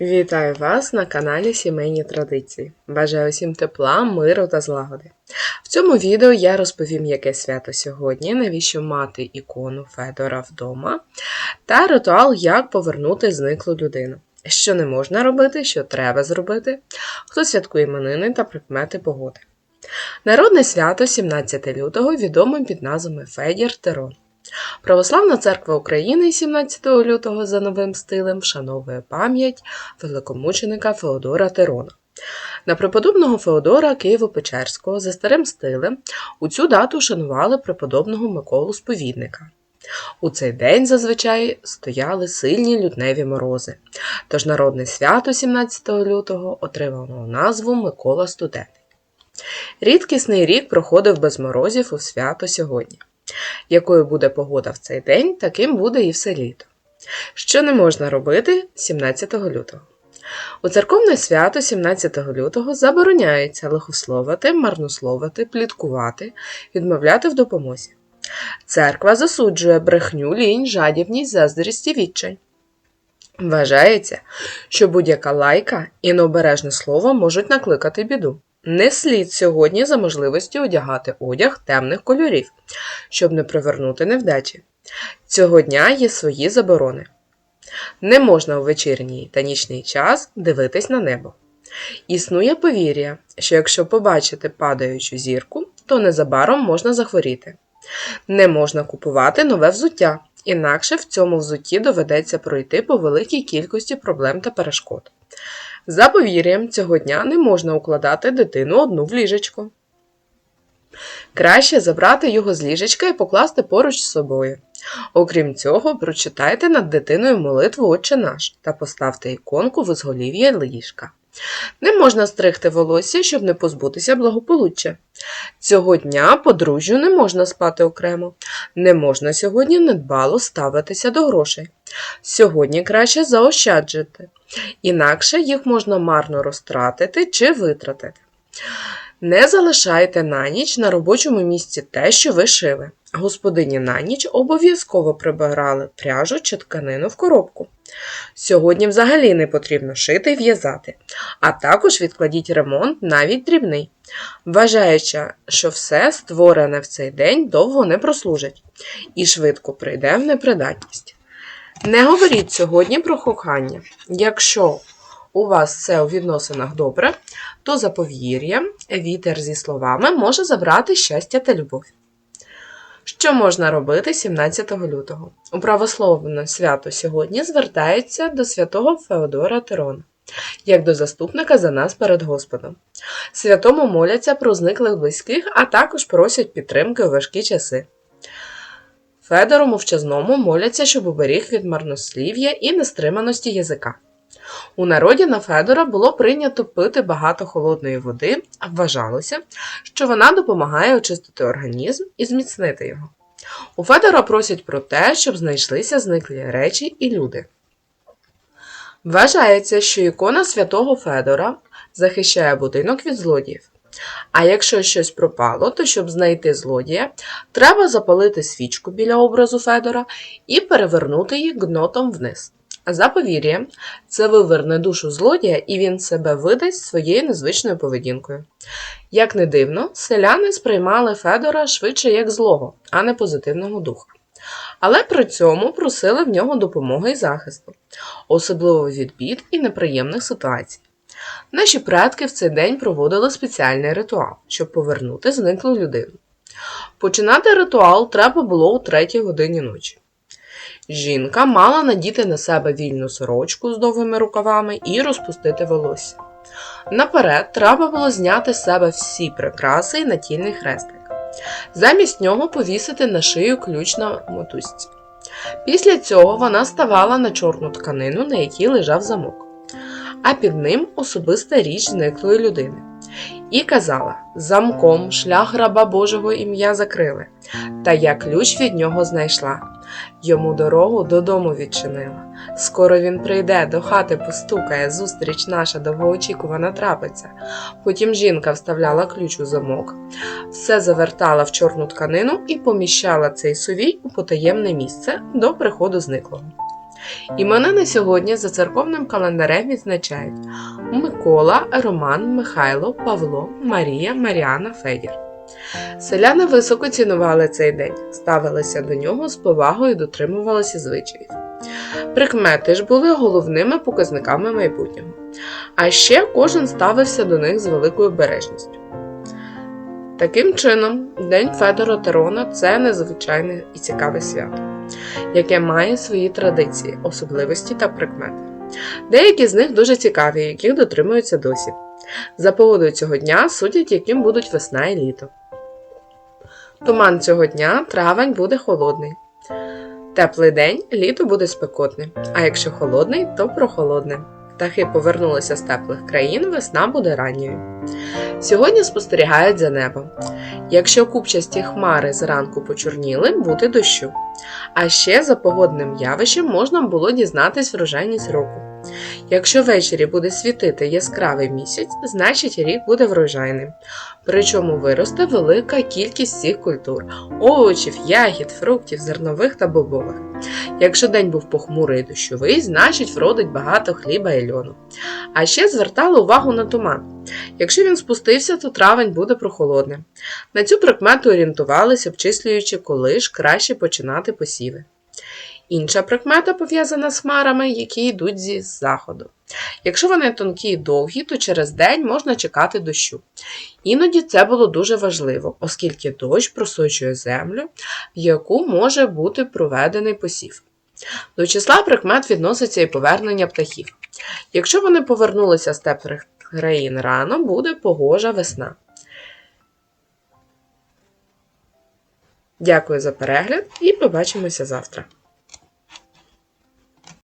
Вітаю вас на каналі Сімейні Традиції. Бажаю всім тепла, миру та злагоди. В цьому відео я розповім, яке свято сьогодні, навіщо мати ікону Федора вдома, та ритуал, як повернути зниклу людину. Що не можна робити, що треба зробити, хто святкує іменини та прикмети погоди. Народне свято 17 лютого відоме під назвами Федір Терон. Православна церква України 17 лютого за новим стилем вшановує пам'ять великомученика Феодора Терона. На преподобного Феодора Києво-Печерського за старим стилем у цю дату шанували преподобного Миколу Сповідника. У цей день зазвичай стояли сильні лютневі морози, тож народне свято 17 лютого отримало назву Микола Студений. Рідкісний рік проходив без морозів у свято сьогодні. Якою буде погода в цей день, таким буде і все літо. Що не можна робити 17 лютого? У церковне свято 17 лютого забороняється лихословити, марнословити, пліткувати, відмовляти в допомозі. Церква засуджує брехню, лінь, жадібність, заздрість і відчай. Вважається, що будь-яка лайка і необережне слово можуть накликати біду. Не слід сьогодні за можливості одягати одяг темних кольорів, щоб не привернути невдачі. Цього дня є свої заборони. Не можна у вечірній та нічний час дивитись на небо. Існує повір'я, що якщо побачити падаючу зірку, то незабаром можна захворіти. Не можна купувати нове взуття, інакше в цьому взутті доведеться пройти по великій кількості проблем та перешкод. За повір'ям, цього дня не можна укладати дитину одну в ліжечко. Краще забрати його з ліжечка і покласти поруч з собою. Окрім цього, прочитайте над дитиною молитву Отче наш та поставте іконку в ізголів'я ліжка. Не можна стригти волосся, щоб не позбутися благополуччя. Цього дня подружжю не можна спати окремо. Не можна сьогодні недбало ставитися до грошей. Сьогодні краще заощаджити, інакше їх можна марно розтратити чи витратити. Не залишайте на ніч на робочому місці те, що ви шили. Господині на ніч обов'язково прибирали пряжу чи тканину в коробку. Сьогодні взагалі не потрібно шити і в'язати, а також відкладіть ремонт навіть дрібний, вважаючи, що все створене в цей день довго не прослужить і швидко прийде в непридатність. Не говоріть сьогодні про кохання. Якщо у вас все у відносинах добре, то за повір'ям вітер зі словами може забрати щастя та любов. Що можна робити 17 лютого? У правословне свято сьогодні звертаються до святого Феодора Терона, як до заступника за нас перед Господом. Святому моляться про зниклих близьких, а також просять підтримки у важкі часи. Федору мовчазному моляться, щоб уберіг від марнослів'я і нестриманості язика. У народі на Федора було прийнято пити багато холодної води, а вважалося, що вона допомагає очистити організм і зміцнити його. У Федора просять про те, щоб знайшлися зниклі речі і люди. Вважається, що ікона святого Федора захищає будинок від злодіїв. А якщо щось пропало, то щоб знайти злодія, треба запалити свічку біля образу Федора і перевернути її гнотом вниз. За повір'ям, це виверне душу злодія, і він себе видасть своєю незвичною поведінкою. Як не дивно, селяни сприймали Федора швидше як злого, а не позитивного духа. Але при цьому просили в нього допомоги і захисту, особливо від бід і неприємних ситуацій. Наші предки в цей день проводили спеціальний ритуал, щоб повернути зниклу людину. Починати ритуал треба було у третій годині ночі. Жінка мала надіти на себе вільну сорочку з довгими рукавами і розпустити волосся. Наперед треба було зняти з себе всі прикраси і натільний хрестик. Замість нього повісити на шию ключ на мотузці. Після цього вона ставала на чорну тканину, на якій лежав замок, а під ним особиста річ зниклої людини. І казала: замком шлях раба Божого ім'я закрили, та я ключ від нього знайшла. Йому дорогу додому відчинила. Скоро він прийде, до хати постукає, зустріч наша довгоочікувана трапиться. Потім жінка вставляла ключ у замок, все завертала в чорну тканину і поміщала цей сувій у потаємне місце до приходу зниклого. Іменини сьогодні за церковним календарем відзначають Микола, Роман, Михайло, Павло, Марія, Маріана, Федір. Селяни високо цінували цей день, ставилися до нього з повагою і дотримувалися звичаїв. Прикмети ж були головними показниками майбутнього, а ще кожен ставився до них з великою обережністю. Таким чином, День Федора Терона це незвичайне і цікаве свято, яке має свої традиції, особливості та прикмети. Деякі з них дуже цікаві, яких дотримуються досі. За погодою цього дня судять, яким будуть весна і літо. Туман цього дня травень буде холодний. Теплий день літо буде спекотне, а якщо холодний, то прохолодне. Птахи повернулися з теплих країн, весна буде ранньою. Сьогодні спостерігають за небом. Якщо купчасті хмари зранку почорніли, буде дощу. А ще за погодним явищем можна було дізнатись врожайність року. Якщо ввечері буде світити яскравий місяць, значить рік буде врожайним. Причому виросте велика кількість всіх культур овочів, ягід, фруктів, зернових та бобових. Якщо день був похмурий і дощовий, значить вродить багато хліба і льону. А ще звертали увагу на туман. Якщо він спустився, то травень буде прохолодним. На цю прикмету орієнтувалися, обчислюючи, коли ж краще починати посіви. Інша прикмета пов'язана з хмарами, які йдуть зі заходу. Якщо вони тонкі і довгі, то через день можна чекати дощу. Іноді це було дуже важливо, оскільки дощ просочує землю, в яку може бути проведений посів. До числа прикмет відноситься і повернення птахів. Якщо вони повернулися з теплих країн рано, буде погожа весна. Дякую за перегляд і побачимося завтра.